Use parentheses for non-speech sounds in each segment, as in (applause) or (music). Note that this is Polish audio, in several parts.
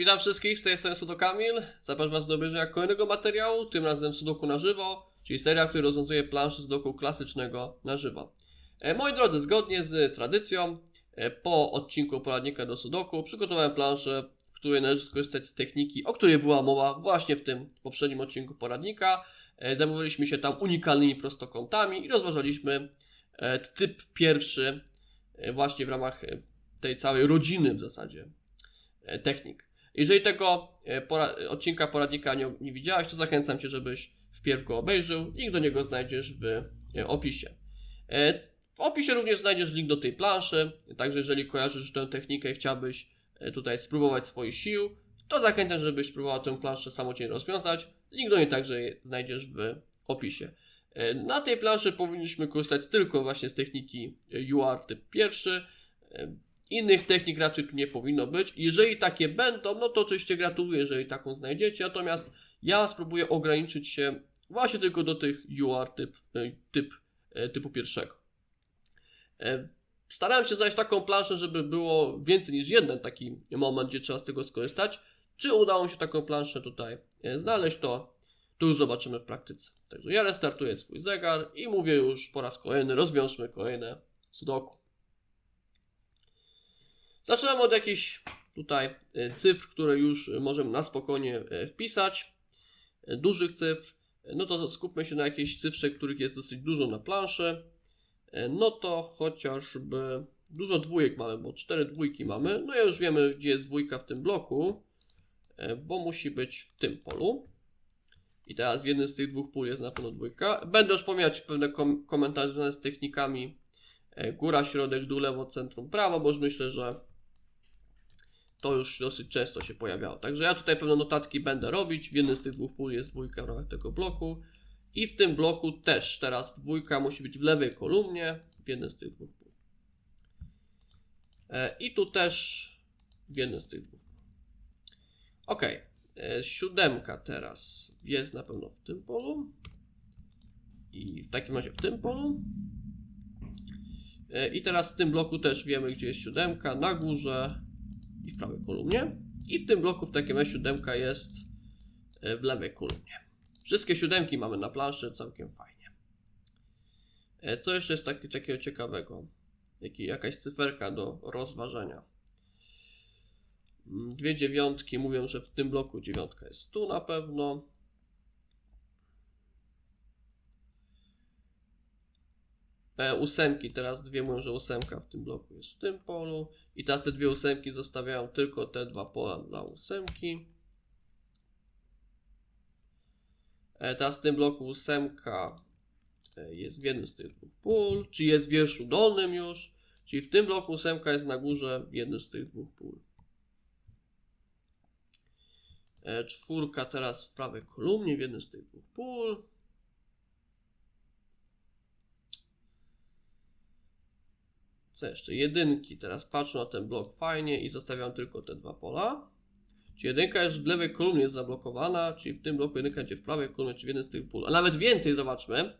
Witam wszystkich, z tej strony Sudo Kamil. Zapraszam Was do obejrzenia kolejnego materiału, tym razem Sudoku na żywo, czyli seria, w której rozwiązuje planszę Sudoku klasycznego na żywo. E, moi drodzy, zgodnie z tradycją, e, po odcinku poradnika do Sudoku przygotowałem planszę, w której należy skorzystać z techniki, o której była mowa właśnie w tym poprzednim odcinku poradnika. E, Zajmowaliśmy się tam unikalnymi prostokątami i rozważaliśmy typ pierwszy właśnie w ramach tej całej rodziny w zasadzie technik. Jeżeli tego e, pora odcinka poradnika nie, nie widziałeś, to zachęcam Cię, żebyś wpierw go obejrzył. Link do niego znajdziesz w e, opisie. E, W opisie również znajdziesz link do tej planszy, także jeżeli kojarzysz tę technikę i chciałbyś tutaj spróbować swoich sił, to zachęcam, żebyś spróbował tę planszę samodzielnie rozwiązać. Link do niej także znajdziesz w opisie. Na tej planszy powinniśmy korzystać tylko właśnie z techniki UR typ pierwszy. Innych technik raczej tu nie powinno być. Jeżeli takie będą, no to oczywiście gratuluję, jeżeli taką znajdziecie. Natomiast ja spróbuję ograniczyć się właśnie tylko do tych UR typ, e, typ, e, typu pierwszego. E, Starałem się znaleźć taką planszę, żeby było więcej niż jeden taki moment, gdzie trzeba z tego skorzystać. Czy udało mi się taką planszę tutaj znaleźć, to, to już zobaczymy w praktyce. Także ja restartuję swój zegar i mówię już po raz kolejny, rozwiążmy kolejne sudoku. Zaczynamy od jakichś tutaj e, cyfr, które już możemy na spokojnie e, wpisać. E, Dużych cyfr. E, No to skupmy się na jakiejś cyfrze, których jest dosyć dużo na planszy. E, No to chociażby dużo dwójek mamy, bo cztery dwójki mamy. No ja już wiemy, gdzie jest dwójka w tym bloku, e, bo musi być w tym polu. I teraz w jednym z tych dwóch pól jest na pewno dwójka. Będę już pomijać pewne kom komentarze z technikami e, góra, środek, dół, lewo, centrum, prawo, bo już myślę, że to już dosyć często się pojawiało. Także ja tutaj pewne notatki będę robić. W jednym z tych dwóch pól jest dwójka w ramach tego bloku. I w tym bloku też teraz dwójka musi być w lewej kolumnie w jednym z tych dwóch pól. E, I tu też w jednym z tych dwóch. Ok. E, Siódemka teraz jest na pewno w tym polu. I w takim razie w tym polu. E, I teraz w tym bloku też wiemy, gdzie jest siódemka. Na górze i w prawej kolumnie. I w tym bloku w takim razie siódemka jest e, w lewej kolumnie. Wszystkie siódemki mamy na planszy, całkiem fajnie. E, Co jeszcze jest taki, takiego ciekawego? Jaki, jakaś cyferka do rozważenia. Mm, Dwie dziewiątki mówią, że w tym bloku dziewiątka jest tu na pewno. E, ósemki, teraz dwie mówią, że ósemka w tym bloku jest w tym polu. I teraz te dwie ósemki zostawiają tylko te dwa pola dla ósemki. E, Teraz w tym bloku ósemka e, jest w jednym z tych dwóch pól, czy jest w wierszu dolnym już, czyli w tym bloku ósemka jest na górze w jednym z tych dwóch pól. E, Czwórka teraz w prawej kolumnie w jednym z tych dwóch pól. Co jeszcze? Jedynki. Teraz patrzę na ten blok fajnie i zostawiam tylko te dwa pola. Czyli jedynka już w lewej kolumnie jest zablokowana, czyli w tym bloku jedynka będzie w prawej kolumnie, czy w jednym z tych pól. A nawet więcej zobaczmy,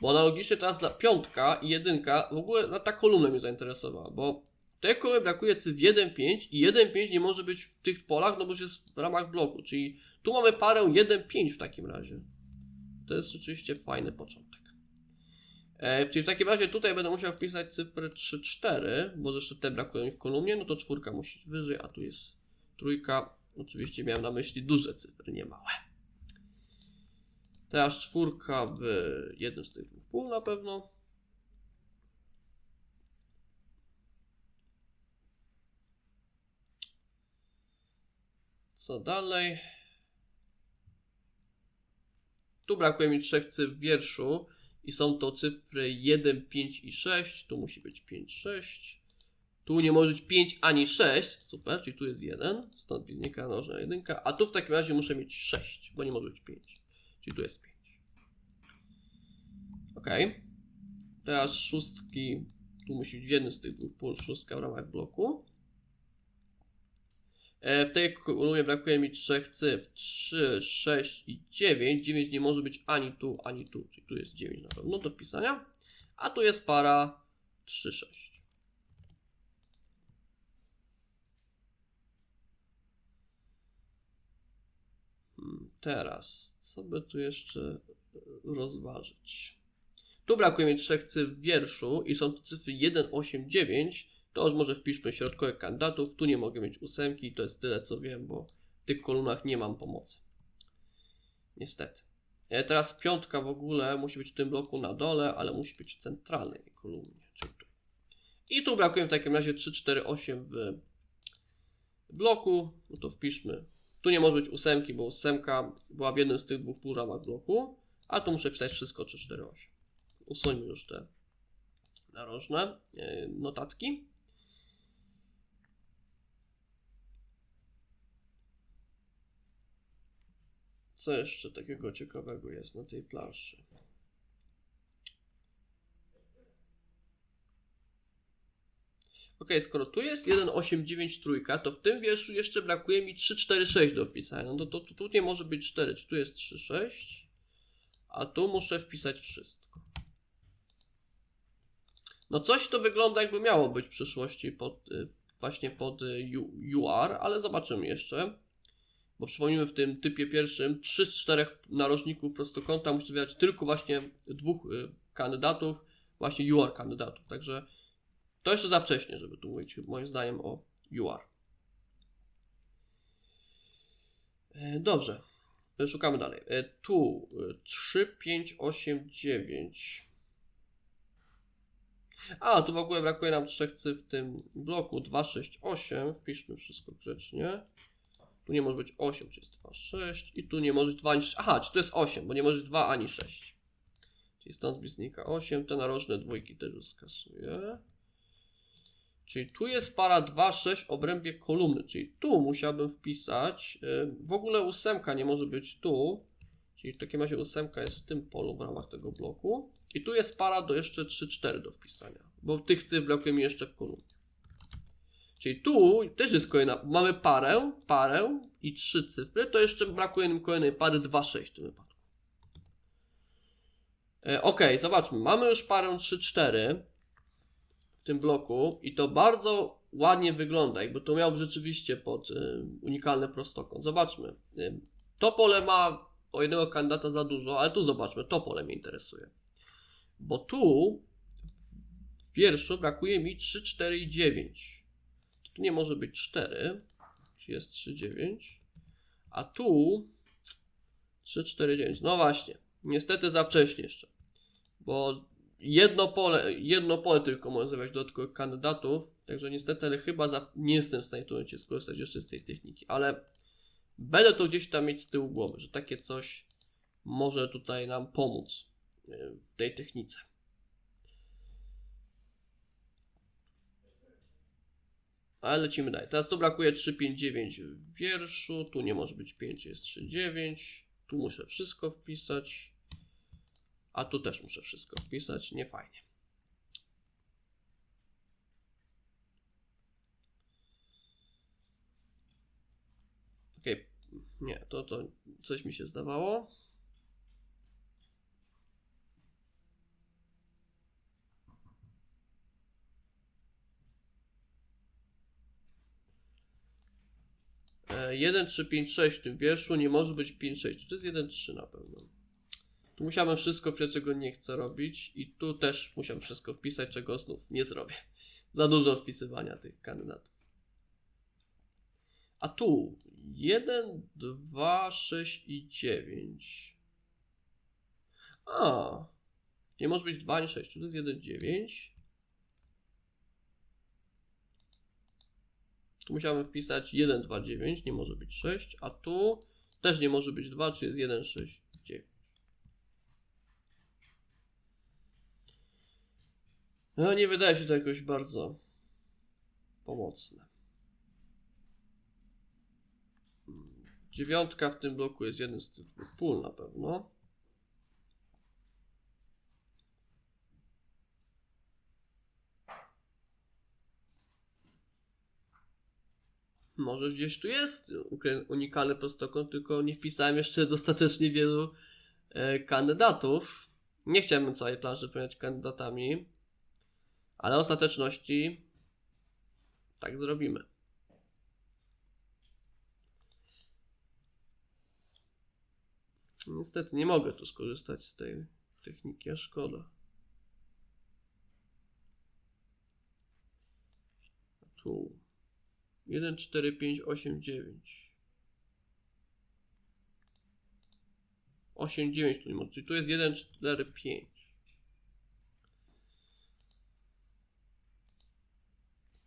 bo analogicznie teraz dla piątka i jedynka, w ogóle na ta kolumna mnie zainteresowała, bo tej kolumny brakuje cyfr 1,5 i 1,5 nie może być w tych polach, no bo jest w ramach bloku, czyli tu mamy parę 1,5 w takim razie. To jest rzeczywiście fajny początek. E, czyli w takim razie tutaj będę musiał wpisać cyfry 3, 4, bo jeszcze te brakują mi w kolumnie, no to czwórka musi być wyżej, a tu jest trójka. Oczywiście miałem na myśli duże cyfry, nie małe. Teraz czwórka w jednym z tych dwóch pól na pewno. Co dalej? Tu brakuje mi trzech cyfr w wierszu i są to cyfry 1, 5 i 6. Tu musi być 5, 6. Tu nie może być 5 ani 6. Super, czyli tu jest 1. Stąd wynika mnożna 1. A tu w takim razie muszę mieć 6, bo nie może być 5. Czyli tu jest 5. Ok. Teraz szóstki. Tu musi być w jednym z tych dwóch pól szóstka w ramach bloku. E, W tej kolumnie brakuje mi trzech cyfr 3, 6 i 9. 9 nie może być ani tu, ani tu, czyli tu jest 9 na pewno do wpisania. A tu jest para 3, 6. teraz, co by tu jeszcze e, rozważyć? Tu brakuje mi trzech cyfr wierszu i są to cyfry 1, 8, 9. To już może wpiszmy środkowych kandydatów. Tu nie mogę mieć ósemki, to jest tyle co wiem, bo w tych kolumnach nie mam pomocy. Niestety. E, Teraz piątka w ogóle musi być w tym bloku na dole, ale musi być w centralnej kolumnie, czyli tu. I tu brakuje w takim razie 3, 4, 8 w bloku. No to wpiszmy. Tu nie może być ósemki, bo ósemka była w jednym z tych dwóch ramach bloku. A tu muszę wpisać wszystko 3, 4, 8. Usuńmy już te narożne e, notatki. Co jeszcze takiego ciekawego jest na tej planszy? Ok, skoro tu jest 189 trójka, to w tym wierszu jeszcze brakuje mi 346 do wpisania. No to, tu nie może być 4, czy tu jest 36, a tu muszę wpisać wszystko. No coś to wygląda jakby miało być w przyszłości pod, y, właśnie pod y, UR, ale zobaczymy jeszcze. Bo przypomnijmy, w tym typie pierwszym 3 z 4 narożników prostokąta musi wybierać tylko właśnie dwóch y, kandydatów, właśnie UR kandydatów. Także to jeszcze za wcześnie, żeby tu mówić moim zdaniem o UR. E, Dobrze, E, szukamy dalej. E, Tu e, 3, 5, 8, 9. A, tu w ogóle brakuje nam trzech cyfr w tym bloku. 2, 6, 8. Wpiszmy wszystko grzecznie. Tu nie może być 8, czy jest 2, 6. I tu nie może być 2 ani 6. Aha, czy to jest 8, bo nie może być 2 ani 6. Czyli stąd mi znika 8. Te narożne dwójki też już skasuję. Czyli tu jest para 2, 6 w obrębie kolumny. Czyli tu musiałbym wpisać. y, W ogóle ósemka nie może być tu. Czyli w takim razie ósemka jest w tym polu w ramach tego bloku. I tu jest para do jeszcze 3, 4 do wpisania. Bo tych cyfr brakuje mi jeszcze w kolumnie. Czyli tu też jest kolejna. Mamy parę, parę i trzy cyfry. To jeszcze brakuje nam kolejnej pary 2, 6 w tym wypadku. E, ok, zobaczmy. Mamy już parę 3, 4 w tym bloku i to bardzo ładnie wygląda, jakby to miał rzeczywiście pod y, unikalny prostokąt. Zobaczmy. Y, to pole ma o jednego kandydata za dużo, ale tu zobaczmy, to pole mnie interesuje. Bo tu w wierszu brakuje mi 3, 4 i 9. Tu nie może być 4, czy jest 3, 9. A tu 3, 4, 9. No właśnie, niestety za wcześnie jeszcze. Bo jedno pole, jedno pole tylko może zawierać dodatkowych kandydatów, także niestety, ale chyba za, nie jestem w stanie momencie skorzystać jeszcze z tej techniki, ale będę to gdzieś tam mieć z tyłu głowy, że takie coś może tutaj nam pomóc y, w tej technice. Ale lecimy dalej. Teraz tu brakuje 3, 5, 9 w wierszu. Tu nie może być 5, jest 3, 9. Tu muszę wszystko wpisać. A tu też muszę wszystko wpisać. Nie fajnie. Okej, nie, to, to coś mi się zdawało. 1, 3, 5, 6 w tym wierszu nie może być 5, 6. To jest 1, 3 na pewno. Tu musiałem wszystko czego nie chcę robić i tu też musiałem wszystko wpisać, czego znów nie zrobię. (laughs) Za dużo wpisywania tych kandydatów. A tu 1, 2, 6 i 9. A, nie może być 2 ani 6. Tu jest 1, 9. Tu musiałem wpisać 1, 2, 9. Nie może być 6. A tu też nie może być 2, czy jest 1, 6, 9. No nie wydaje się to jakoś bardzo pomocne. Dziewiątka w tym bloku jest jeden z tych pól na pewno. Może gdzieś tu jest unikalny prostokąt, tylko nie wpisałem jeszcze dostatecznie wielu e, kandydatów. Nie chciałem całej planszy pełniać kandydatami, ale w ostateczności tak zrobimy. Niestety nie mogę tu skorzystać z tej techniki, a szkoda. Tu. 1, 4, 5, 8, 9. 8, 9 tu nie może, czyli tu jest 1, 4, 5.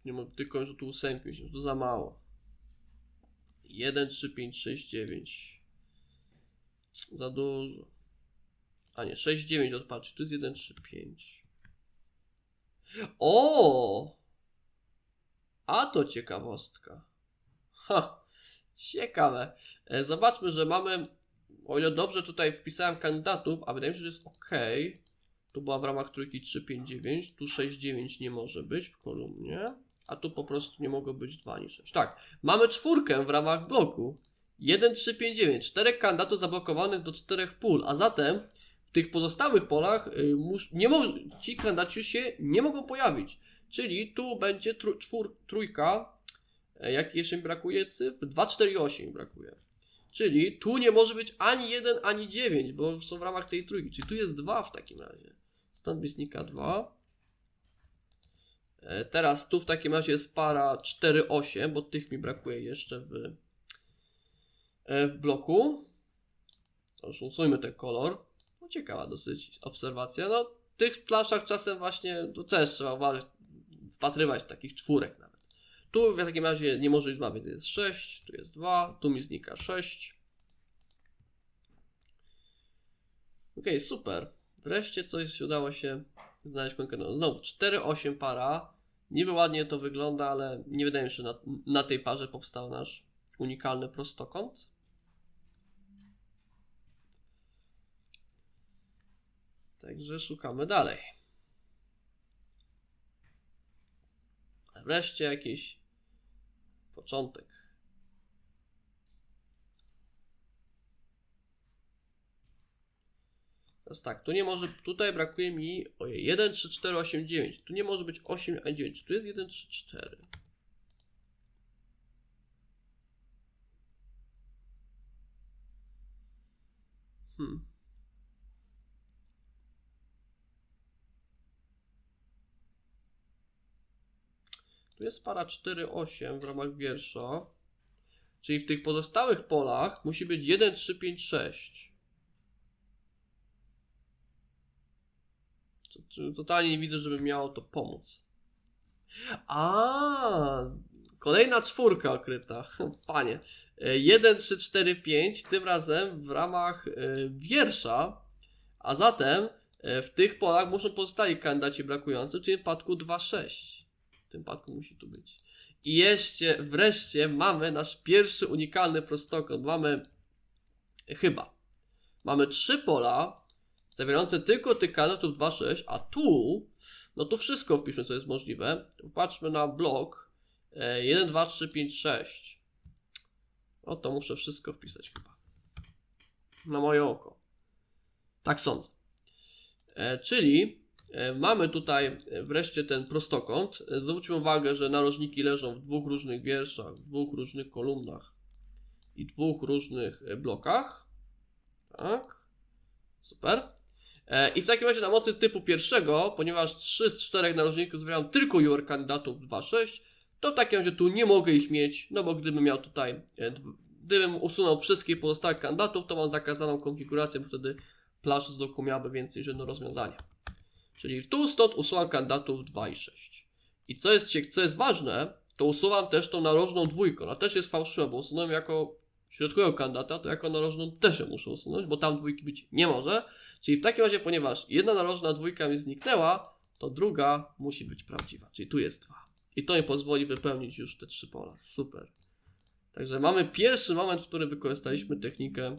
Nie mogę tylko, że tu ósemki to za mało. 1, 3, 5, 6, 9. Za dużo. A nie, 6, 9 odpatrz. Tu jest 1, 3, 5. O! A to ciekawostka. Ha! Ciekawe. E, Zobaczmy, że mamy. O ile dobrze tutaj wpisałem kandydatów, a wydaje mi się, że jest ok. Tu była w ramach trójki 3, 5, 9. Tu 6, 9 nie może być w kolumnie. A tu po prostu nie mogło być 2 ani 6. Tak, mamy czwórkę w ramach bloku. 1, 3, 5, 9. Czterech kandydatów zablokowanych do czterech pól, a zatem w tych pozostałych polach y, mus, nie może, ci kandydaci się nie mogą pojawić. Czyli tu będzie tru, czwór, trójka, e, jak jeszcze mi brakuje cyfr? 2, 4 i 8 mi brakuje. Czyli tu nie może być ani 1, ani 9, bo są w ramach tej trójki. Czyli tu jest 2 w takim razie. Stąd mi znika 2. E, Teraz tu w takim razie jest para 4-8, bo tych mi brakuje jeszcze w, e, w bloku. Już usuńmy ten kolor. No ciekawa dosyć obserwacja. No w tych planszach czasem właśnie to też trzeba uważać, wpatrywać takich czwórek nawet. Tu w takim razie nie może być 2, więc jest 6, tu jest 2, tu mi znika 6. Ok, super. Wreszcie coś udało się znaleźć konkretnego. Znowu 4-8 para. Niby ładnie to wygląda, ale nie wydaje mi się, że na, na tej parze powstał nasz unikalny prostokąt. Także szukamy dalej. Wreszcie jakiś początek. Teraz tak, tu nie może, tutaj brakuje mi, ojej, 1, 3, 4, 8, 9. Tu nie może być 8, a 9. Tu jest 1, 3, 4. Hmm. Jest para 4, 8 w ramach wiersza. Czyli w tych pozostałych polach musi być 1, 3, 5, 6. To- to- Totalnie nie widzę, żeby miało to pomóc. A, kolejna czwórka okryta. (laughs) Panie. 1, 3, 4, 5, tym razem w ramach e, wiersza, a zatem e, w tych polach muszą pozostali kandydaci brakujący, czyli w przypadku 2, 6. Tym przypadku musi tu być. I jeszcze, wreszcie mamy nasz pierwszy unikalny prostokąt. Mamy, chyba, mamy trzy pola, zawierające tylko tych kandydatów 2.6, a tu, no tu wszystko wpiszmy, co jest możliwe. Patrzmy na blok e, 1, 2, 3, 5, 6. O, to muszę wszystko wpisać chyba. Na moje oko. Tak sądzę. E, czyli mamy tutaj e, wreszcie ten prostokąt. E, Zwróćmy uwagę, że narożniki leżą w dwóch różnych wierszach, w dwóch różnych kolumnach i dwóch różnych e, blokach. Tak. Super. E, I w takim razie na mocy typu pierwszego, ponieważ 3 z 4 narożników zawierają tylko UR kandydatów 2.6, to w takim razie tu nie mogę ich mieć, no bo gdybym miał tutaj, e, gdybym usunął wszystkich pozostałych kandydatów, to mam zakazaną konfigurację, bo wtedy plansza z doku miałaby więcej jedno rozwiązanie. Czyli tu stąd usuwam kandydatów 2 i 6. I co jest, co jest ważne, to usuwam też tą narożną dwójkę. Ona też jest fałszywa, bo usunąłem jako środkowego kandydata, to jako narożną też ją muszę usunąć, bo tam dwójki być nie może. Czyli w takim razie, ponieważ jedna narożna dwójka mi zniknęła, to druga musi być prawdziwa. Czyli tu jest dwa. I to mi pozwoli wypełnić już te trzy pola. Super. Także mamy pierwszy moment, w którym wykorzystaliśmy technikę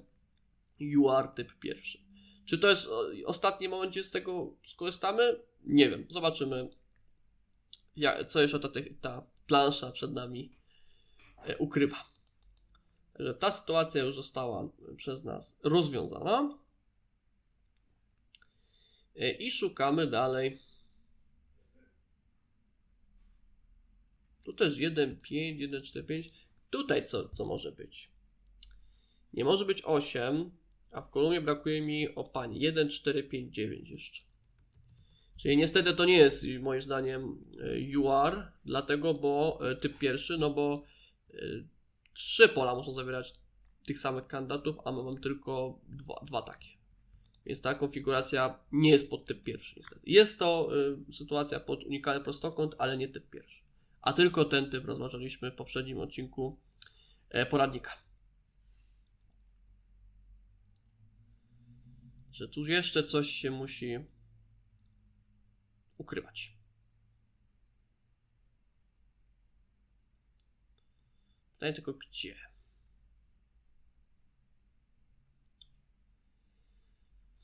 UR typ pierwszy. Czy to jest o, ostatni moment, gdzie z tego skorzystamy? Nie wiem. Zobaczymy, ja, co jeszcze ta, ta plansza przed nami e, ukrywa. Także ta sytuacja już została przez nas rozwiązana. E, I szukamy dalej. Tu też 1, 5, 1, 4, 5. Tutaj co, co może być? Nie może być 8, A w kolumnie brakuje mi opani. 1, 4, 5, 9 jeszcze. Czyli niestety to nie jest moim zdaniem y, UR, dlatego, bo y, typ pierwszy, no bo y, trzy pola muszą zawierać tych samych kandydatów, a my mamy tylko dwa, dwa takie. Więc ta konfiguracja nie jest pod typ pierwszy niestety. Jest to y, sytuacja pod unikalny prostokąt, ale nie typ pierwszy. A tylko ten typ rozważaliśmy w poprzednim odcinku e, poradnika. Że tu jeszcze coś się musi ukrywać. Pytanie tylko gdzie?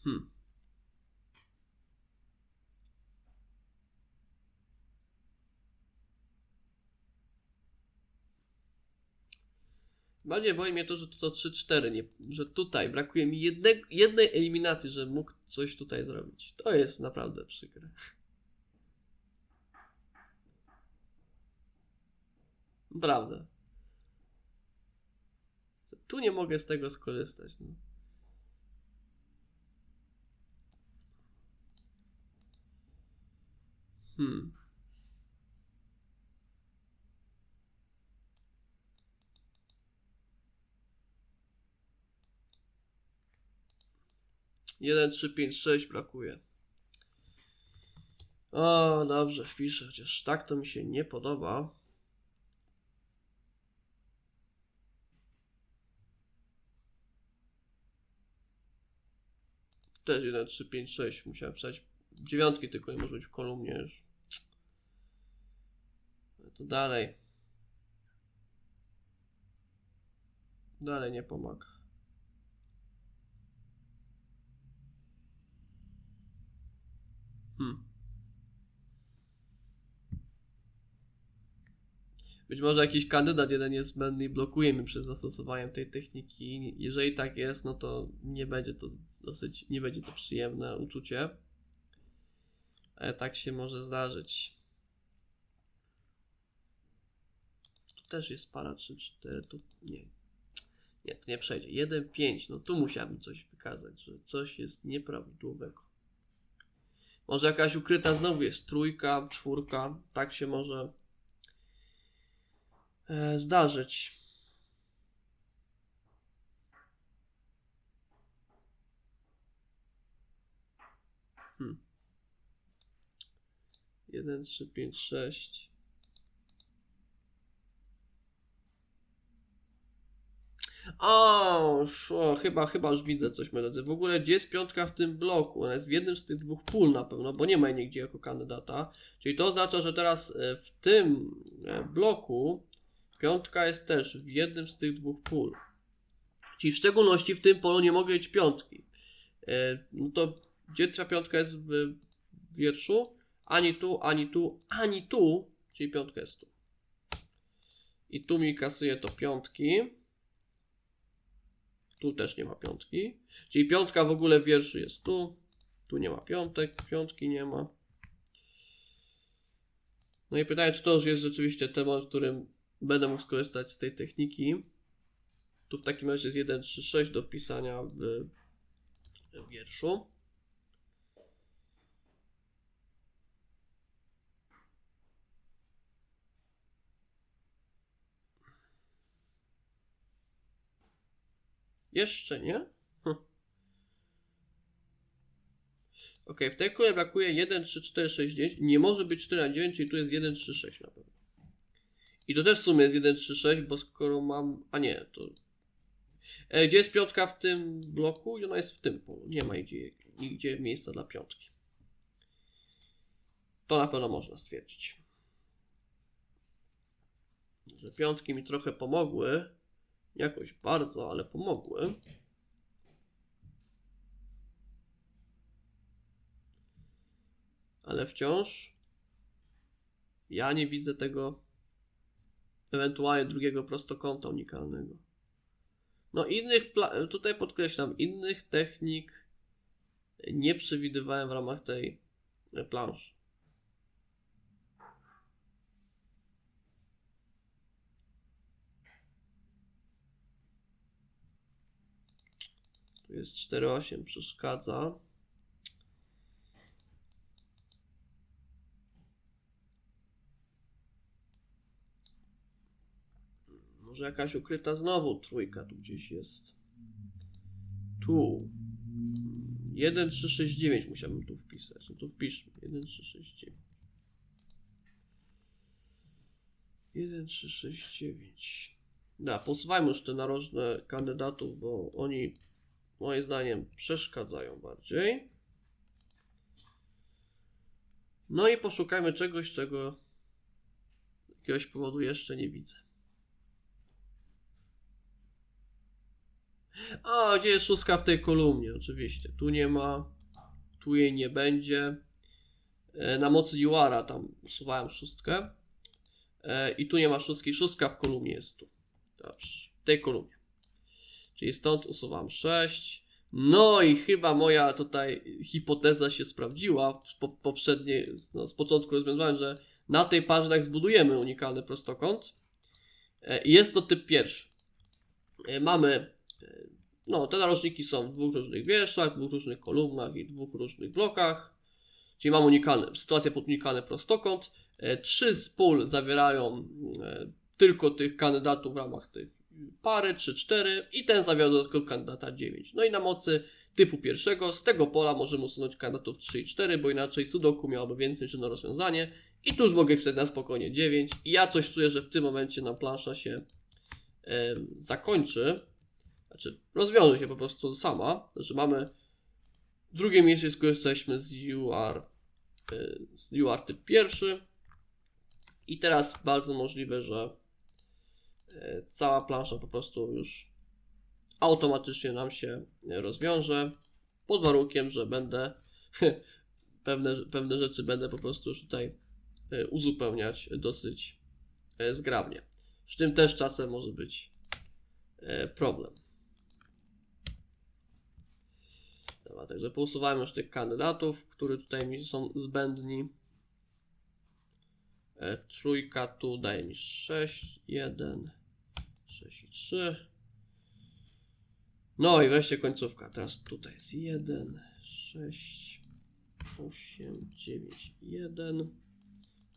Hmm. Bardziej boi mnie to, że to 3-4, nie, że tutaj brakuje mi jedne, jednej eliminacji, że mógł coś tutaj zrobić. To jest naprawdę przykre. Prawda. Tu nie mogę z tego skorzystać. No. 1, 3, 5, 6 brakuje. O, dobrze, wpiszę, chociaż tak to mi się nie podoba. Też 1, 3, 5, 6 musiałem wstać. Dziewiątki tylko nie może być w kolumnie już. No to dalej. Dalej nie pomaga. Hmm. Być może jakiś kandydat jeden jest zbędny i blokuje mi przez zastosowanie tej techniki. Jeżeli tak jest, no to nie będzie to dosyć, nie będzie to przyjemne uczucie. Ale tak się może zdarzyć. Tu też jest para 3, 4, tu nie. Nie, to nie przejdzie. 1, 5, no tu musiałbym coś wykazać, że coś jest nieprawidłowego. Może jakaś ukryta znowu jest trójka, czwórka, tak się może e, zdarzyć. Hmm. 1, 3, 5, 6. O, o, chyba, chyba już widzę coś, moi drodzy. W ogóle gdzie jest piątka w tym bloku? Ona jest w jednym z tych dwóch pól na pewno, bo nie ma jej nigdzie jako kandydata. Czyli to oznacza, że teraz e, w tym e, bloku piątka jest też w jednym z tych dwóch pól. Czyli w szczególności w tym polu nie mogę mieć piątki. E, No to gdzie ta piątka jest w wierszu? Ani tu, ani tu, ani tu, czyli piątka jest tu. I tu mi kasuje to piątki. Tu też nie ma piątki. Czyli piątka w ogóle w wierszu jest tu. Tu nie ma piątek, piątki nie ma. No i pytanie, czy to już jest rzeczywiście temat, w którym będę mógł skorzystać z tej techniki. Tu w takim razie jest 1, 3, 6 do wpisania w wierszu. Jeszcze nie? Hm. Ok, w tej kule brakuje 1, 3, 4, 6, 9. Nie może być 4 na 9, czyli tu jest 1, 3, 6 na pewno. I to też w sumie jest 1, 3, 6, bo skoro mam. A nie, to. E, gdzie jest piątka w tym bloku? I ona jest w tym polu. Nie ma nigdzie, nigdzie miejsca dla piątki. To na pewno można stwierdzić. Że piątki mi trochę pomogły. Jakoś bardzo, ale pomogły. Ale wciąż ja nie widzę tego ewentualnie drugiego prostokąta unikalnego. No innych, tutaj podkreślam, innych technik nie przewidywałem w ramach tej planszy. Tu jest 4,8 przeszkadza. Może jakaś ukryta znowu trójka tu gdzieś jest. Tu. 1, 3, 6, 9 musiałbym tu wpisać. No tu wpiszmy. 1, 3, 6, 9. 1, 3, 6, 9. Da, posuwajmy już te narożne kandydatów, bo oni moim zdaniem przeszkadzają bardziej. No i poszukajmy czegoś, czego z jakiegoś powodu jeszcze nie widzę. A, gdzie jest szóstka w tej kolumnie? Oczywiście. Tu nie ma. Tu jej nie będzie. E, Na mocy Juara tam usuwałem szóstkę. E, I tu nie ma szóstki. Szóstka w kolumnie jest tu. Dobrze. W tej kolumnie. Czyli stąd usuwam 6. No i chyba moja tutaj hipoteza się sprawdziła. Po, poprzedniej, no, z początku rozwiązałem, że na tej parze tak zbudujemy unikalny prostokąt. E, Jest to typ pierwszy. E, Mamy e, no, te narożniki są w dwóch różnych wierszach, dwóch różnych kolumnach i dwóch różnych blokach. Czyli mam unikalny, sytuację pod unikalny prostokąt. Trzy z pól zawierają tylko tych kandydatów w ramach tej pary, 3-4 i ten zawiera dodatkowo kandydata 9. No i na mocy typu pierwszego z tego pola możemy usunąć kandydatów 3 i 4, bo inaczej sudoku miałoby więcej niż jedno rozwiązanie. I tu już mogę wpisać na spokojnie 9. I ja coś czuję, że w tym momencie nam plansza się e, zakończy. Znaczy, rozwiąże się po prostu sama. Znaczy, mamy drugie miejsce, skorzystaliśmy z UR, y, z UR typ pierwszy. I teraz bardzo możliwe, że cała plansza po prostu już automatycznie nam się rozwiąże. Pod warunkiem, że będę (laughs) pewne, pewne rzeczy będę po prostu już tutaj y, uzupełniać dosyć y, zgrabnie. Z tym też czasem może być problem. Dobra, także pousuwałem już tych kandydatów, które tutaj mi są zbędni. E, trójka tu daje mi 6, 1, 6 i 3. No i wreszcie końcówka. Teraz tutaj jest 1, 6, 8, 9, 1.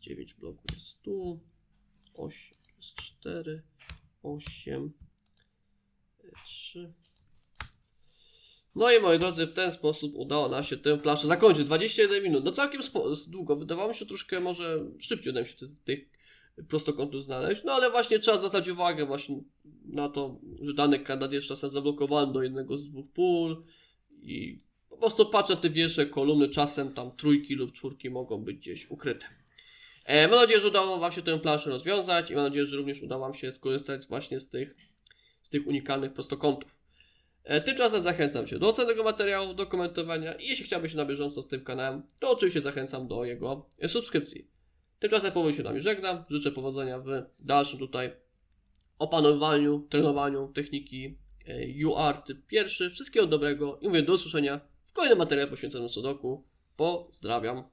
9 bloków jest tu. 8 to jest 4, 8, 3. No i moi drodzy, w ten sposób udało nam się tę planszę zakończyć. 21 minut. No całkiem długo. Wydawało mi się troszkę może szybciej uda mi się tych prostokątów znaleźć. No ale właśnie trzeba zwracać uwagę właśnie na to, że dany kandydat jest czasem zablokowany do jednego z dwóch pól i po prostu patrzę na te pierwsze kolumny, czasem tam trójki lub czwórki mogą być gdzieś ukryte. E, mam nadzieję, że udało Wam się tę planszę rozwiązać i mam nadzieję, że również uda Wam się skorzystać właśnie z tych, z tych unikalnych prostokątów. E, Tymczasem zachęcam Cię do oceny tego materiału, do komentowania i jeśli chciałbyś się na bieżąco z tym kanałem, to oczywiście zachęcam do jego subskrypcji. Tymczasem powoli się nami żegnam, życzę powodzenia w dalszym tutaj opanowaniu, trenowaniu techniki e, UR typ pierwszy. Wszystkiego dobrego i mówię do usłyszenia w kolejnym materiale poświęconym Sudoku. Pozdrawiam.